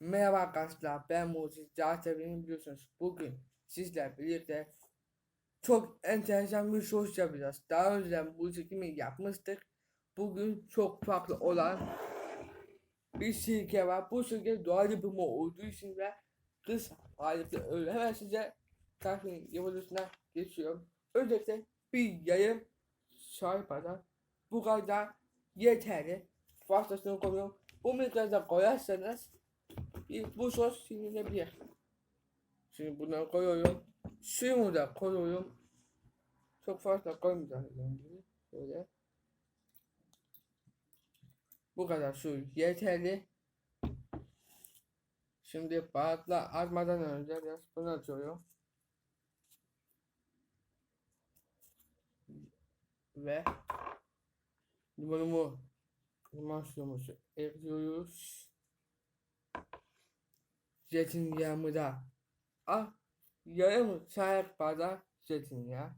Merhaba arkadaşlar ben zaten beni biliyorsunuz bugün sizler birlikte çok enteresan bir sos yapacağız. Daha önceden bu çekimi yapmıştık. Bugün çok farklı olan bir sirke var. Bu sirke doğal yapımı olduğu için ve kız aylıkta öyle. Hemen size tarifin yapılışına geçiyorum. Öncelikle bir yarım çay bardağı bu kadar yeterli. Fazlasını koyuyorum. Bu miktarda koyarsanız bir bu sos sinilebilir. Şimdi bunları koyuyorum. Suyumu da koyuyorum. Çok fazla koymayacağım. Böyle. Bu kadar su yeterli. Şimdi baharatla atmadan önce biraz bunu atıyorum. Ve limonumu limon suyumuzu ekliyoruz. Zeytinyağımı da al. Yarım çay bardağı zeytinyağı.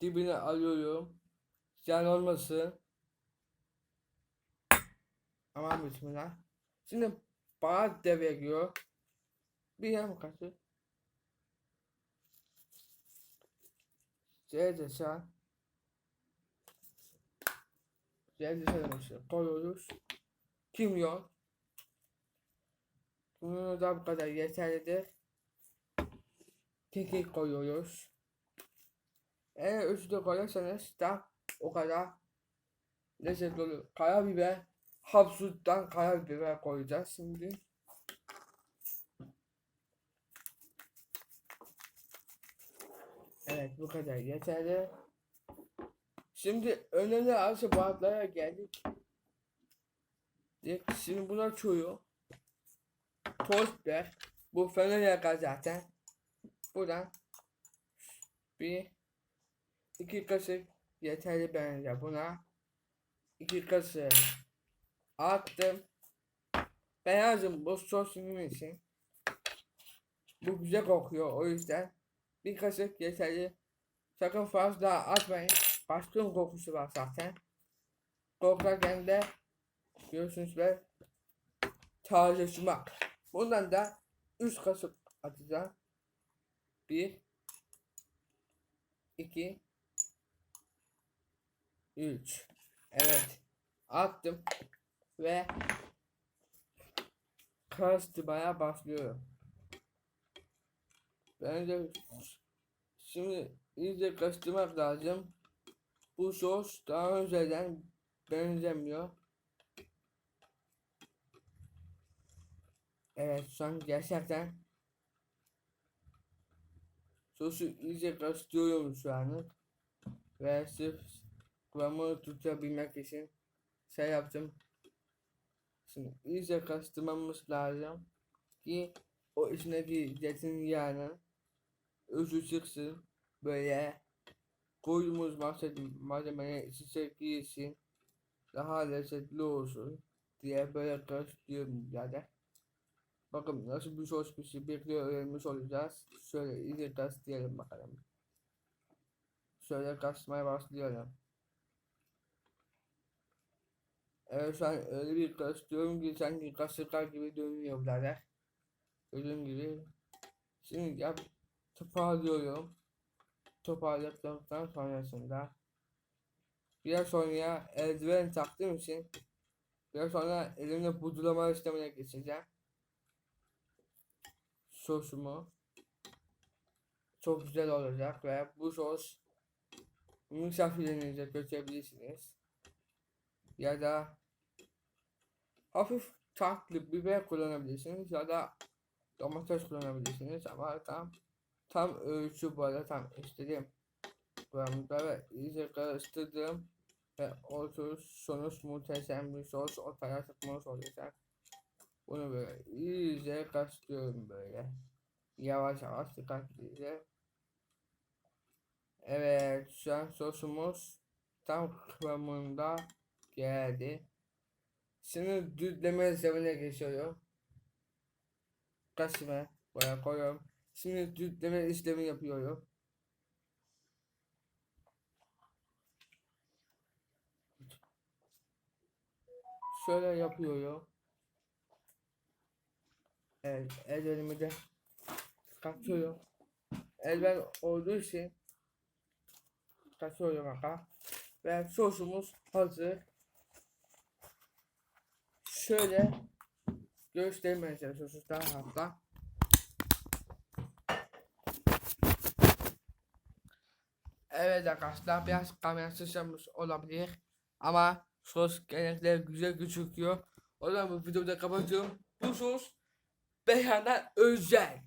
Dibine alıyorum. Ziyan olmasın. Aman bismillah. Şimdi baharat da veriyor. Bir yarım kaşık. Zeytinyağı. Zeytinyağı koyuyoruz. Kimyon. Bunu da bu kadar yeterlidir. Kekik koyuyoruz. Eğer ölçüde koyarsanız da o kadar lezzetli olur. Karabiber, hapsuttan karabiber koyacağız şimdi. Evet bu kadar yeterli. Şimdi önemli arası baharatlara geldik. Dik, Şimdi buna çoğuyor. Biber. Bu fena yakar zaten. Buradan bir iki kaşık yeterli bence buna. iki kaşık attım. Beyazım bu sosunun için. Bu güzel kokuyor o yüzden. Bir kaşık yeterli. Sakın fazla atmayın. Baskın kokusu var zaten. Kokarken de Görüyorsunuz ve taze. Bundan da 3 kaşık atacağım. 1 2 3 Evet. Attım ve karıştırmaya başlıyorum. Bence şimdi iyice karıştırmak lazım. Bu sos daha önceden benzemiyor. Evet şu an gerçekten sosu iyice karıştırıyorum şu an. Ve sırf kıvamını tutabilmek için şey yaptım. Şimdi iyice karıştırmamız lazım ki o içindeki zeytinyağının özü çıksın. Böyle koyduğumuz malzemeyi içine girsin. Daha lezzetli olsun diye böyle karıştırıyorum birader. Bakın nasıl bir sos pişi bekliyor öğrenmiş olacağız. Şöyle iyice gaz diyelim bakalım. Şöyle kasmaya başlayalım. Evet şu an öyle bir karıştırıyorum ki sanki kasırgar gibi dönüyor birader. Gördüğün gibi. Şimdi yap toparlıyorum. Toparladıktan sonrasında biraz sonra eldiven taktığım için biraz sonra elimle budulama işlemine geçeceğim sosumu çok güzel olacak ve bu sos misafirlerinize götürebilirsiniz. Ya da hafif tatlı biber kullanabilirsiniz ya da domates kullanabilirsiniz ama tam tam ölçü arada tam istedim. Kıvamında ve iyice karıştırdım ve ortaya sonuç muhteşem bir sos ortaya çıkmış olacak. Bunu böyle iyice karıştırıyorum böyle. Yavaş yavaş dikkatlice. Evet şu an sosumuz tam kıvamında geldi. Şimdi düzleme işlemine geçiyorum. Kaşıma buraya koyuyorum. Şimdi düzleme işlemi yapıyorum. şöyle yapıyorum. Evet, ellerimi de katıyorum. Elber olduğu için katıyorum baka. Ve sosumuz hazır. Şöyle göstermeye çalışıyoruz daha hatta. Evet arkadaşlar biraz kamera sıçramış olabilir. Ama sos genellikle güzel gözüküyor. O zaman bu videoda kapatıyorum. Bu sos Beyhan'dan özel.